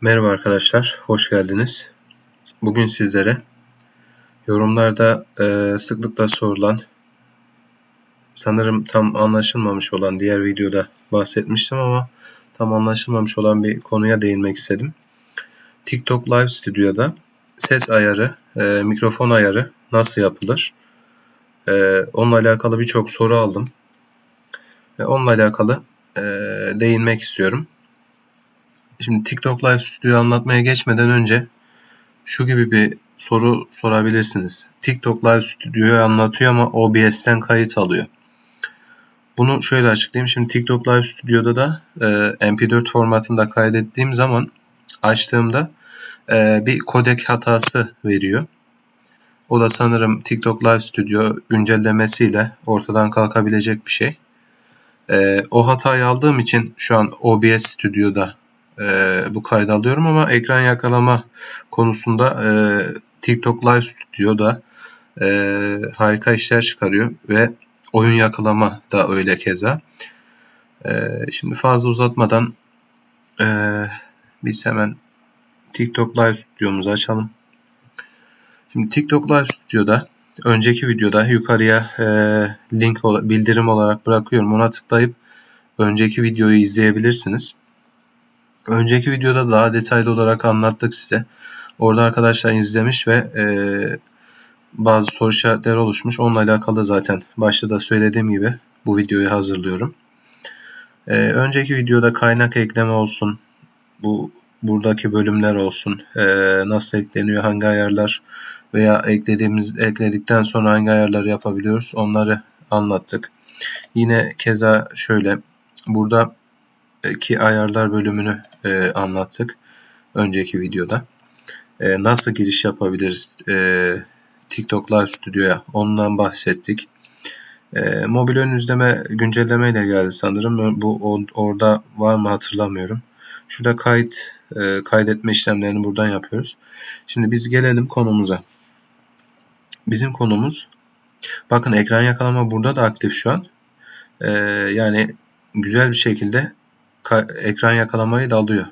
Merhaba arkadaşlar, hoş geldiniz. Bugün sizlere yorumlarda e, sıklıkla sorulan, sanırım tam anlaşılmamış olan diğer videoda bahsetmiştim ama tam anlaşılmamış olan bir konuya değinmek istedim. TikTok Live Studio'da ses ayarı, e, mikrofon ayarı nasıl yapılır? E, onunla alakalı birçok soru aldım ve onunla alakalı e, değinmek istiyorum. Şimdi TikTok Live Studio anlatmaya geçmeden önce şu gibi bir soru sorabilirsiniz. TikTok Live Studio'yu anlatıyor ama OBS'ten kayıt alıyor. Bunu şöyle açıklayayım. Şimdi TikTok Live Studio'da da e, MP4 formatında kaydettiğim zaman açtığımda e, bir kodek hatası veriyor. O da sanırım TikTok Live Studio güncellemesiyle ortadan kalkabilecek bir şey. E, o hatayı aldığım için şu an OBS Studio'da e, bu kaydı alıyorum ama ekran yakalama konusunda e, TikTok Live Studio'da e, harika işler çıkarıyor ve oyun yakalama da öyle keza. E, şimdi fazla uzatmadan e, biz hemen TikTok Live Studio'muzu açalım. Şimdi TikTok Live Studio'da önceki videoda yukarıya e, link bildirim olarak bırakıyorum. Ona tıklayıp önceki videoyu izleyebilirsiniz. Önceki videoda daha detaylı olarak anlattık size. Orada arkadaşlar izlemiş ve e, bazı soru işaretleri oluşmuş. Onunla alakalı zaten başta da söylediğim gibi bu videoyu hazırlıyorum. E, önceki videoda kaynak ekleme olsun, bu buradaki bölümler olsun, e, nasıl ekleniyor, hangi ayarlar veya eklediğimiz ekledikten sonra hangi ayarlar yapabiliyoruz onları anlattık. Yine keza şöyle burada ki ayarlar bölümünü e, anlattık önceki videoda. E, nasıl giriş yapabiliriz e, TikTok Live Studio'ya ondan bahsettik. E, mobil ön izleme güncelleme ile geldi sanırım. Bu orada var mı hatırlamıyorum. Şurada kayıt e, kaydetme işlemlerini buradan yapıyoruz. Şimdi biz gelelim konumuza. Bizim konumuz bakın ekran yakalama burada da aktif şu an. E, yani güzel bir şekilde ekran yakalamayı da alıyor.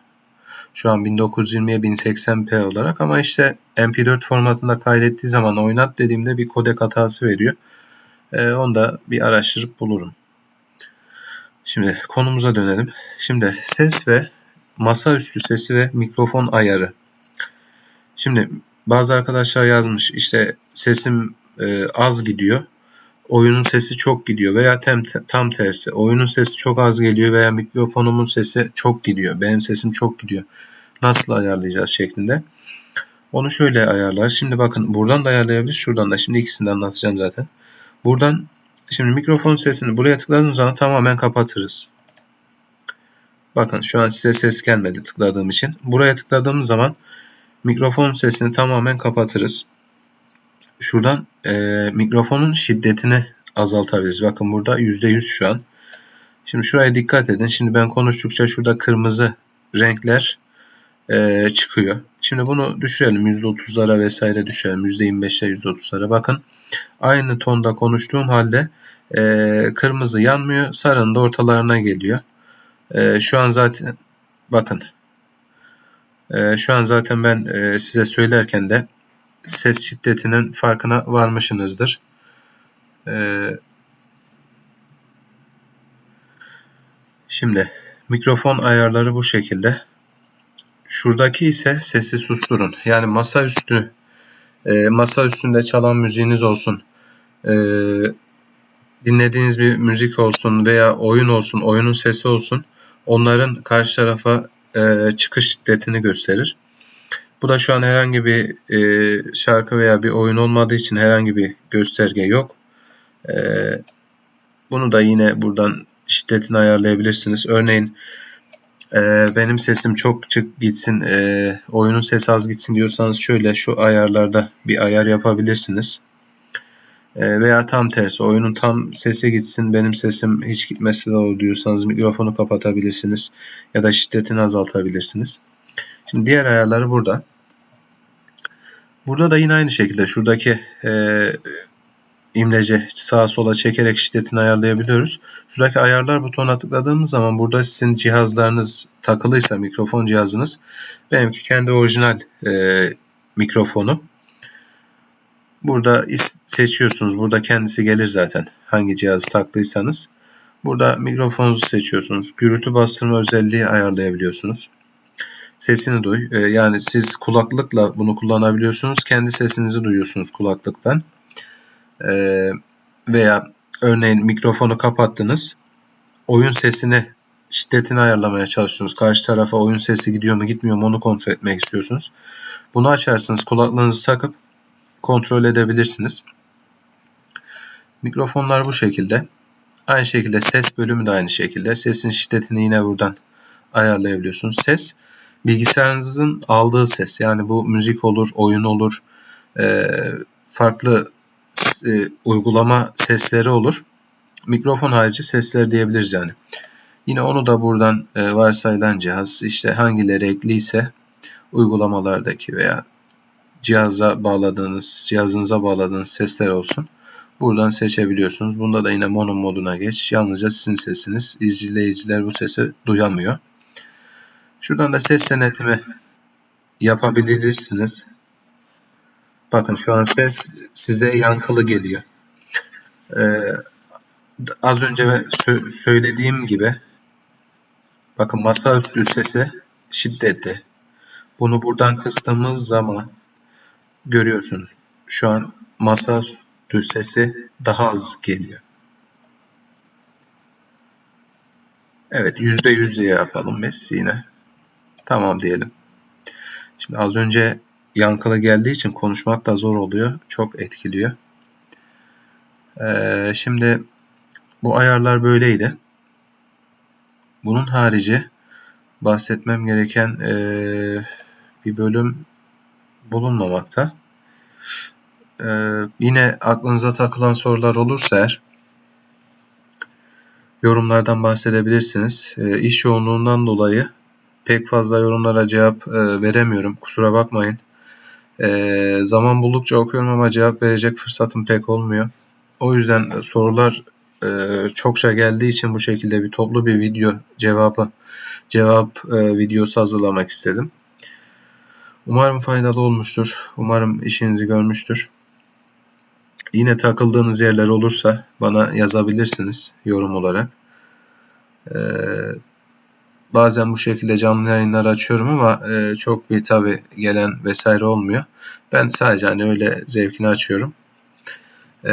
Şu an 1920'ye 1080p olarak ama işte MP4 formatında kaydettiği zaman oynat dediğimde bir kodek hatası veriyor. Ee, onu da bir araştırıp bulurum. Şimdi konumuza dönelim. Şimdi ses ve masaüstü sesi ve mikrofon ayarı. Şimdi bazı arkadaşlar yazmış işte sesim e, az gidiyor oyunun sesi çok gidiyor veya tam, tam tersi oyunun sesi çok az geliyor veya mikrofonumun sesi çok gidiyor benim sesim çok gidiyor. Nasıl ayarlayacağız şeklinde. Onu şöyle ayarlar. Şimdi bakın buradan da ayarlayabiliriz şuradan da. Şimdi ikisini de anlatacağım zaten. Buradan şimdi mikrofon sesini buraya tıkladığım zaman tamamen kapatırız. Bakın şu an size ses gelmedi tıkladığım için. Buraya tıkladığım zaman mikrofon sesini tamamen kapatırız şuradan e, mikrofonun şiddetini azaltabiliriz. Bakın burada %100 şu an. Şimdi şuraya dikkat edin. Şimdi ben konuştukça şurada kırmızı renkler e, çıkıyor. Şimdi bunu düşürelim. %30'lara vesaire düşürelim. %25'lere %30'lara. Bakın aynı tonda konuştuğum halde e, kırmızı yanmıyor. Sarının da ortalarına geliyor. E, şu an zaten bakın e, şu an zaten ben e, size söylerken de ses şiddetinin farkına varmışsınızdır. Ee, şimdi mikrofon ayarları bu şekilde. Şuradaki ise sesi susturun. Yani masa üstü e, masa üstünde çalan müziğiniz olsun. E, dinlediğiniz bir müzik olsun veya oyun olsun, oyunun sesi olsun. Onların karşı tarafa e, çıkış şiddetini gösterir. Bu da şu an herhangi bir e, şarkı veya bir oyun olmadığı için herhangi bir gösterge yok. E, bunu da yine buradan şiddetini ayarlayabilirsiniz. Örneğin e, benim sesim çok çık gitsin, e, oyunun sesi az gitsin diyorsanız şöyle şu ayarlarda bir ayar yapabilirsiniz. E, veya tam tersi oyunun tam sesi gitsin benim sesim hiç gitmesi de olur diyorsanız mikrofonu kapatabilirsiniz ya da şiddetini azaltabilirsiniz. Şimdi diğer ayarları burada. Burada da yine aynı şekilde şuradaki e, imlece sağa sola çekerek şiddetini ayarlayabiliyoruz. Şuradaki ayarlar butonuna tıkladığımız zaman burada sizin cihazlarınız takılıysa mikrofon cihazınız benimki kendi orijinal e, mikrofonu. Burada seçiyorsunuz. Burada kendisi gelir zaten. Hangi cihazı taktıysanız. Burada mikrofonunuzu seçiyorsunuz. Gürültü bastırma özelliği ayarlayabiliyorsunuz. Sesini duy. E, yani siz kulaklıkla bunu kullanabiliyorsunuz. Kendi sesinizi duyuyorsunuz kulaklıktan. E, veya örneğin mikrofonu kapattınız. Oyun sesini şiddetini ayarlamaya çalışıyorsunuz. Karşı tarafa oyun sesi gidiyor mu gitmiyor mu onu kontrol etmek istiyorsunuz. Bunu açarsınız kulaklığınızı takıp kontrol edebilirsiniz. Mikrofonlar bu şekilde. Aynı şekilde ses bölümü de aynı şekilde. Sesin şiddetini yine buradan ayarlayabiliyorsunuz. Ses bilgisayarınızın aldığı ses. Yani bu müzik olur, oyun olur, e, farklı e, uygulama sesleri olur. Mikrofon harici sesler diyebiliriz yani. Yine onu da buradan e, varsayılan cihaz işte hangileri ekliyse uygulamalardaki veya cihaza bağladığınız, cihazınıza bağladığınız sesler olsun. Buradan seçebiliyorsunuz. Bunda da yine mono moduna geç. Yalnızca sizin sesiniz. İzleyiciler bu sesi duyamıyor. Şuradan da ses denetimi yapabilirsiniz. Bakın şu an ses size yankılı geliyor. Ee, az önce söylediğim gibi bakın masaüstü sesi şiddeti. Bunu buradan kıstığımız zaman görüyorsunuz. Şu an masaüstü sesi daha az geliyor. Evet %100 diye yapalım biz yine. Tamam diyelim. Şimdi az önce yankılı geldiği için konuşmak da zor oluyor. Çok etkiliyor. Ee, şimdi bu ayarlar böyleydi. Bunun harici bahsetmem gereken e, bir bölüm bulunmamakta. Ee, yine aklınıza takılan sorular olursa eğer yorumlardan bahsedebilirsiniz. Ee, iş yoğunluğundan dolayı pek fazla yorumlara cevap e, veremiyorum. Kusura bakmayın. E, zaman buldukça okuyorum ama cevap verecek fırsatım pek olmuyor. O yüzden sorular e, çokça geldiği için bu şekilde bir toplu bir video cevabı cevap e, videosu hazırlamak istedim. Umarım faydalı olmuştur. Umarım işinizi görmüştür. Yine takıldığınız yerler olursa bana yazabilirsiniz yorum olarak. Ee, bazen bu şekilde canlı yayınlar açıyorum ama e, çok bir tabi gelen vesaire olmuyor. Ben sadece hani öyle zevkini açıyorum. E,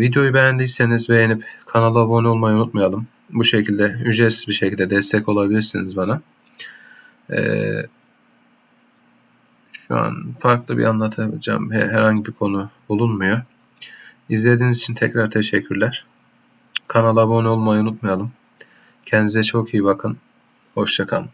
videoyu beğendiyseniz beğenip kanala abone olmayı unutmayalım. Bu şekilde ücretsiz bir şekilde destek olabilirsiniz bana. E, şu an farklı bir anlatacağım herhangi bir konu bulunmuyor. İzlediğiniz için tekrar teşekkürler. Kanala abone olmayı unutmayalım. Kendinize çok iyi bakın. Hoşçakalın.